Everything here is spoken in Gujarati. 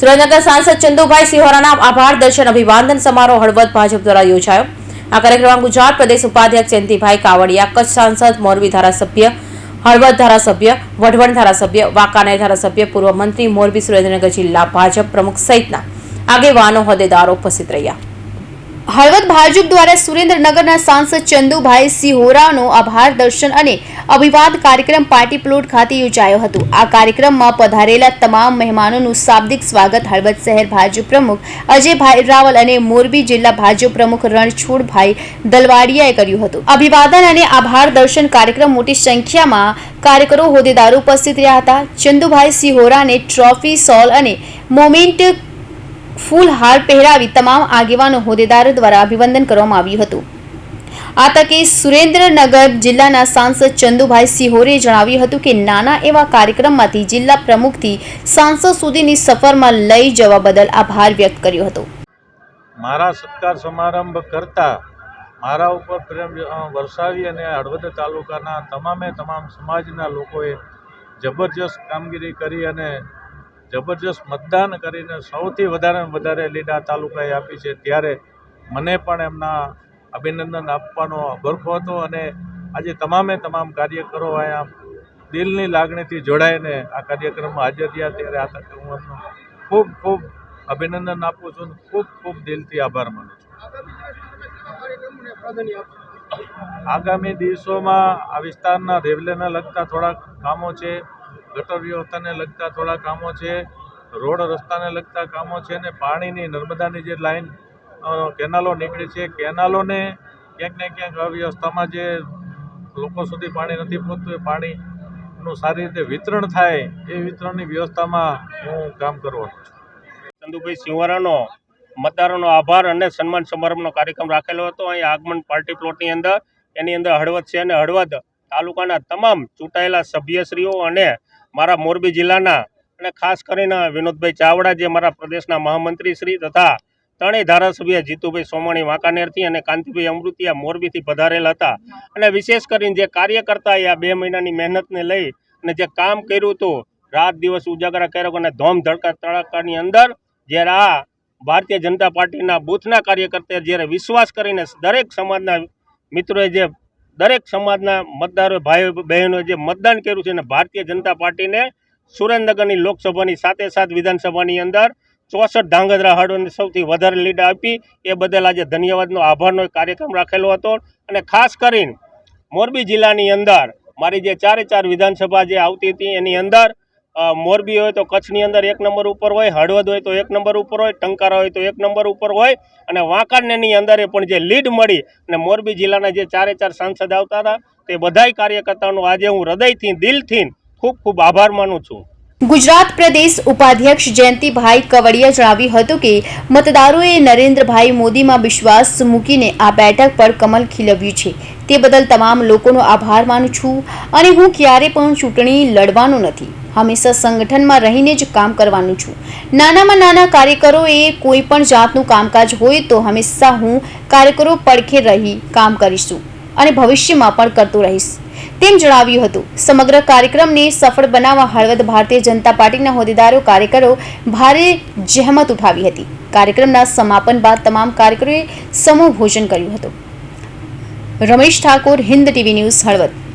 સુરેન્દ્રનગર સાંસદ ચંદુભાઈ સિહોરાના આભાર દર્શન અભિવાદન સમારોહ હળવદ ભાજપ દ્વારા યોજાયો. આ કાર્યક્રમમાં ગુજરાત પ્રદેશ ઉપાધ્યક્ષ જયંતિભાઈ કાવડિયા, કચ્છ સાંસદ મોરબી ધારાસભ્ય, હળવદ ધારાસભ્ય, વઢવણ ધારાસભ્ય, વાંકાનેર ધારાસભ્ય, પૂર્વ મંત્રી મોરબી સુરેન્દ્રનગર જિલ્લા ભાજપ પ્રમુખ સહિતના આગેવાનો હોદ્દેદારો ઉપસ્થિત રહ્યા. હળવદ ભાજપ દ્વારા સુરેન્દ્રનગરના સાંસદ ચંદુભાઈ સિહોરાનો આભાર દર્શન અને અભિવાદ કાર્યક્રમ પાર્ટી પ્લોટ ખાતે યોજાયો હતો. આ કાર્યક્રમમાં પધારેલા તમામ મહેમાનોનું શાબ્દિક સ્વાગત હળવદ શહેર ભાજપ પ્રમુખ અજયભાઈ રાવલ અને મોરબી જિલ્લા ભાજપ પ્રમુખ રણછોડભાઈ દલવાડિયાએ કર્યું હતું. અભિવાદન અને આભાર દર્શન કાર્યક્રમ મોટી સંખ્યામાં કાર્યકરો હોદ્દેદારો ઉપસ્થિત રહ્યા હતા. ચંદુભાઈ સિહોરાને ટ્રોફી, સોલ અને મોમેન્ટ ફૂલ હાર પહેરાવી તમામ આગેવાનો હોદ્દેદારો દ્વારા અભિવંદન કરવામાં આવ્યું હતું. આ તકે સુરેન્દ્રનગર જિલ્લાના સાંસદ ચંદુભાઈ સિહોરે જણાવ્યું હતું કે નાના એવા કાર્યક્રમમાંથી જિલ્લા પ્રમુખથી સાંસદ સુધીની સફરમાં લઈ જવા બદલ આભાર વ્યક્ત કર્યો હતો. મારા સત્કાર સમારંભ કરતા મારા ઉપર પ્રેમ વરસાવી અને હળવદ તાલુકાના તમામે તમામ સમાજના લોકોએ જબરજસ્ત કામગીરી કરી અને જબરજસ્ત મતદાન કરીને સૌથી વધારે વધારે લીડ આ તાલુકાએ આપી છે. ત્યારે મને પણ એમના અભિનંદન આપવાનો ભરખો હતો અને આજે તમામે તમામ કાર્યકરો અહીંયા દિલની લાગણીથી જોડાઈને આ કાર્યક્રમમાં હાજર રહ્યા. ત્યારે આ તકે હું એમનો ખૂબ ખૂબ અભિનંદન આપું છું ખૂબ ખૂબ દિલથી આભાર માનું છું. આગામી દિવસોમાં આ વિસ્તારના રેવલેને લગતા થોડાક કામો છે. ગટર વ્યવસ્થાને લગતા થોડા કામો છે, રોડ રસ્તાને લગતા કામો છે અને પાણીની નર્મદાની જે લાઈન કેનાલો નીકળી છે, કેનાલોને ક્યાંક ને ક્યાંક અવ્યવસ્થામાં જે લોકો સુધી પાણી નથી પહોંચતું, એ પાણીનું સારી રીતે વિતરણ થાય, એ વિતરણની વ્યવસ્થામાં હું કામ કરવાનો છું. ચંદુભાઈ સિંવારાનો મતદારોનો આભાર અને સન્માન સમારંભનો કાર્યક્રમ રાખેલો હતો. અહીં આગમન પાર્ટી પ્લોટની અંદર, એની અંદર હળવદ છે અને હળવદ તાલુકાના તમામ ચૂંટાયેલા સભ્યશ્રીઓ અને મારા મોરબી જિલ્લાના અને ખાસ કરીને વિનોદભાઈ ચાવડા જે મારા પ્રદેશના મહામંત્રી શ્રી તથા ત્રણેય ધારાસભ્ય જીતુભાઈ સોમાણી વાંકાનેરથી અને કાંતિભાઈ અમૃતિયા મોરબીથી પધારેલા હતા. અને વિશેષ કરીને જે કાર્યકર્તાએ આ બે મહિનાની મહેનતને લઈ અને જે કામ કર્યું હતું, રાત દિવસ ઉજાગરા કર્યો અને ધોમ ધડકા તડકાની અંદર, જ્યારે આ ભારતીય જનતા પાર્ટીના બૂથના કાર્યકર્તાએ જ્યારે વિશ્વાસ કરીને દરેક સમાજના મિત્રોએ જે દરેક સમાજના મતદારો ભાઈ બહેનો જે મતદાન કર્યું છે અને ભારતીય જનતા પાર્ટીને સુરેન્દ્રનગરની લોકસભાની સાથે સાથ વિધાનસભાની અંદર ચોસઠ ધાંગધ્રા હળવદને સૌથી વધારે લીડ આપી. એ બદલ આજે ધન્યવાદનો આભારનો કાર્યક્રમ રાખેલો હતો. અને ખાસ કરીને મોરબી જિલ્લાની અંદર મારી જે ચારે ચાર વિધાનસભા જે આવતી હતી એની અંદર મોરબી હોય તો કચ્છની અંદર એક નંબર ઉપર હોય, હળવદ હોય તો એક નંબર ઉપર હોય, ટંકારા હોય તો એક નંબર ઉપર હોય, અને વાંકાનેરની અંદર પણ જે લીડ મળી અને મોરબી જિલ્લાના જે ચારે ચાર સાંસદ આવતા હતા, તે બધાય કાર્યકર્તાઓનો આજે હું હૃદયથી, દિલથી ખૂબ ખૂબ આભાર માનું છું. ગુજરાત પ્રદેશ ઉપાધ્યક્ષ જયંતિભાઈ કવડિયા જણાવ્યું હતું કે, મતદારોએ નરેન્દ્રભાઈ મોદીમાં વિશ્વાસ મૂકીને આ બેઠક પર કમલ ખીલવ્યું છે. તે બદલ તમામ લોકોનો આભાર માનું છું અને હું ક્યારે પણ ચૂંટણી લડવાનું નથી. હંમેશા સંગઠનમાં રહીને જ કામ કરવાનું છું. નાનામાં નાના કાર્યકરોએ કોઈ પણ જાતનું કામકાજ હોય તો હંમેશા હું કાર્યકરો પડખે રહી કામ કરીશું અને ભવિષ્યમાં પણ કરતો રહીશ. તેમ જણાવ્યું હતું. સમગ્ર કાર્યક્રમને સફળ બનાવવા હળવદ ભારતીય જનતા પાર્ટીના હોદ્દેદારો કાર્યકરો ભારે જહેમત ઉઠાવી હતી. કાર્યક્રમના સમાપન બાદ તમામ કાર્યકરોએ સમૂહ ભોજન કર્યું હતું. Ramesh Thakor, Hind TV news, Halvad.